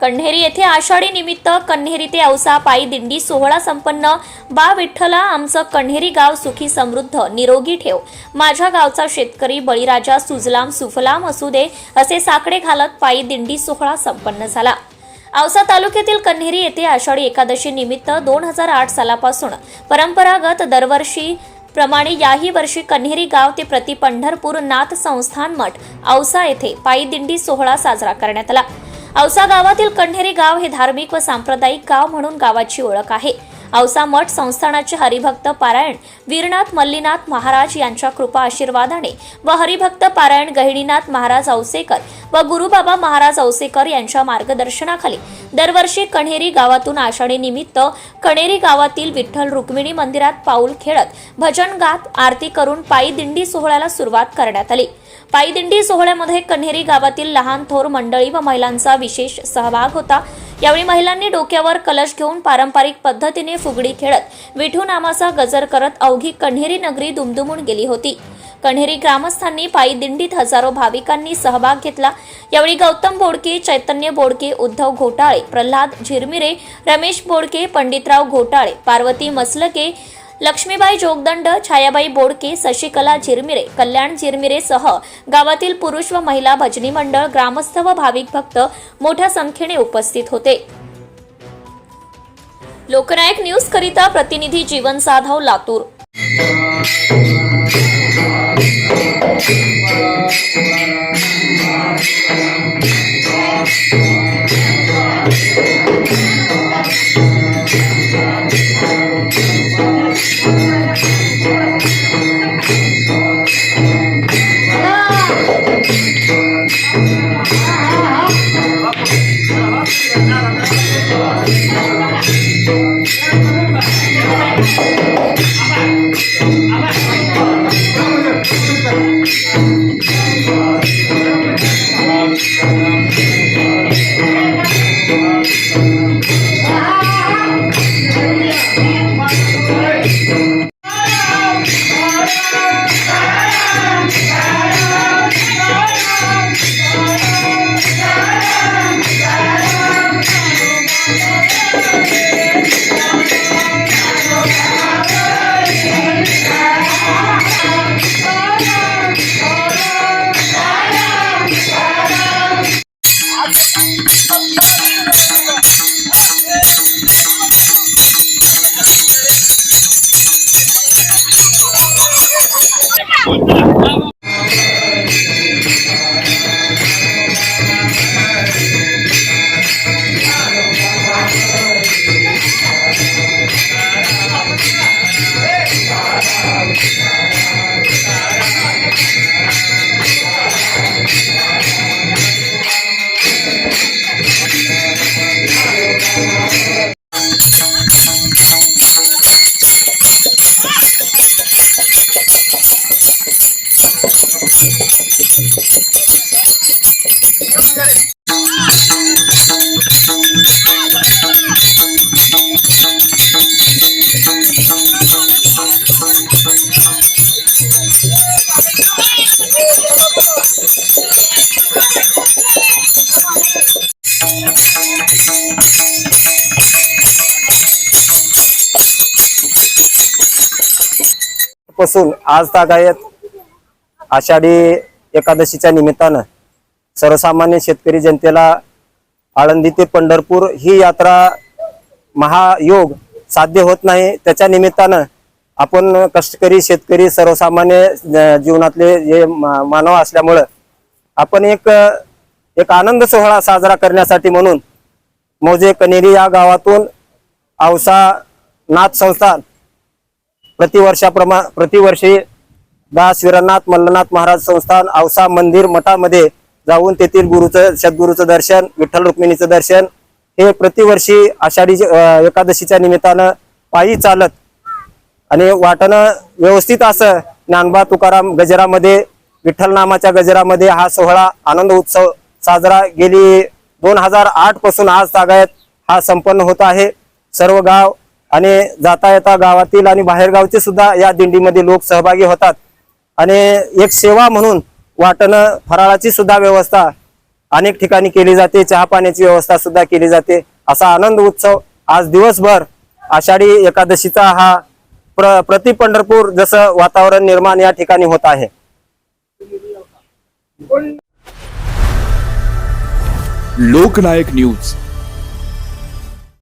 कण्हेरी येथे आषाढी निमित्त कण्हेरी ते औसा पायी दिंडी सोहळा संपन्न. बा विठ्ठला आमचं कण्हेरी गाव सुखी समृद्ध निरोगी ठेव. माझ्या गावचा शेतकरी बळीराजा सुजलाम सुफलाम असू दे असे साकडे घालत पायी दिंडी सोहळा संपन्न झाला. औसा तालुक्यातील कन्हेरी येथे आषाढी एकादशी निमित्त दोन हजार आठ सालापासून परंपरागत दरवर्षी प्रमाणे याही वर्षी कन्हेरी गाव ते प्रति पंढरपूर नाथ संस्थान मठ औसा येथे पायी दिंडी सोहळा साजरा करण्यात आला. औसा गावातील कण्हेरी गाव हे धार्मिक व सांप्रदायिक गाव म्हणून गावाची ओळख आहे. औसा मठ संस्थानाचे हरिभक्त पारायण वीरनाथ मल्लीनाथ महाराज यांच्या कृपा आशीर्वादाने व हरिभक्त पारायण गहिणीनाथ महाराज औसेकर व गुरुबाबा महाराज औसेकर यांच्या मार्गदर्शनाखाली दरवर्षी कण्हेरी गावातून आषाढी निमित्त कणेरी गावातील विठ्ठल रुक्मिणी मंदिरात पाऊल खेळत भजन गात आरती करून पायी दिंडी सोहळ्याला सुरुवात करण्यात आली. पायी दिंडी सोहळ्यामध्ये कन्हेरी गावातील लहान थोर मंडळी व महिलांचा विशेष सहभाग होता. यावेळी महिलांनी डोक्यावर कलश घेऊन पारंपरिक पद्धतीने फुगडी खेळत विठू नामाचा गजर करत अवघी कन्हेरी नगरी दुमदुमून गेली होती. कन्हेरी ग्रामस्थांनी पायी दिंडीत हजारो भाविकांनी सहभाग घेतला. यावेळी गौतम बोडके चैतन्य बोडके उद्धव घोटाळे प्रल्हाद झिरमिरे रमेश बोडके पंडितराव घोटाळे पार्वती मसलके लक्ष्मीबाई जोगदंड छायाबाई बोडके शशिकला झिरमिरे कल्याण झिरमिरे सह गावातील पुरुष व महिला भजनी मंडळ ग्रामस्थ व भाविक भक्त मोठ्या संख्येने उपस्थित होते. लोकनायक न्यूज करिता प्रतिनिधी जीवन साधव लातूर. पासून आज तागायत आषाढी एकादशीच्या निमित्तानं सर्वसामान्य शेतकरी जनतेला आळंदी ते पंढरपूर ही यात्रा महायोग साध्य होत नाही. त्याच्या निमित्तानं आपण कष्टकरी शेतकरी सर्वसामान्य जीवनातले जे मा- मानव असल्यामुळं आपण एक एक आनंद सोहळा साजरा करण्यासाठी म्हणून मोजे कनेरी या गावातून औसा नाथ संस्थान प्रतिवर्षाप्रमा प्रतिवर्षी दास वीरनाथ मल्लनाथ महाराज संस्थान औसा मंदिर मठामध्ये जाऊन तेथील गुरुचं सद्गुरूचं दर्शन विठ्ठल रुक्मिणीचं दर्शन हे प्रतिवर्षी आषाढी एकादशीच्या निमित्तानं पायी चालत आणि वाटणं व्यवस्थित असं ज्ञानबा तुकाराम गजरामध्ये विठ्ठल नामाच्या गजरामध्ये हा सोहळा आनंद उत्सव साजरा गेली दोन हजार आठपासून आज तागायत हा संपन्न होत आहे. सर्व गाव आणि जाता येता गावातील आणि बाहेरगावचे सुद्धा या दिंडीमध्ये लोक सहभागी होतात. आणि एक सेवा म्हणून वाटणं फराळाची सुद्धा व्यवस्था अनेक ठिकाणी केली जाते. चहा पाण्याची व्यवस्था सुद्धा केली जाते. असा आनंद उत्सव आज दिवसभर आषाढी एकादशीचा हा प्र प्रति पंढरपूर जसं वातावरण निर्माण या ठिकाणी होत आहे. लोकनायक न्यूज.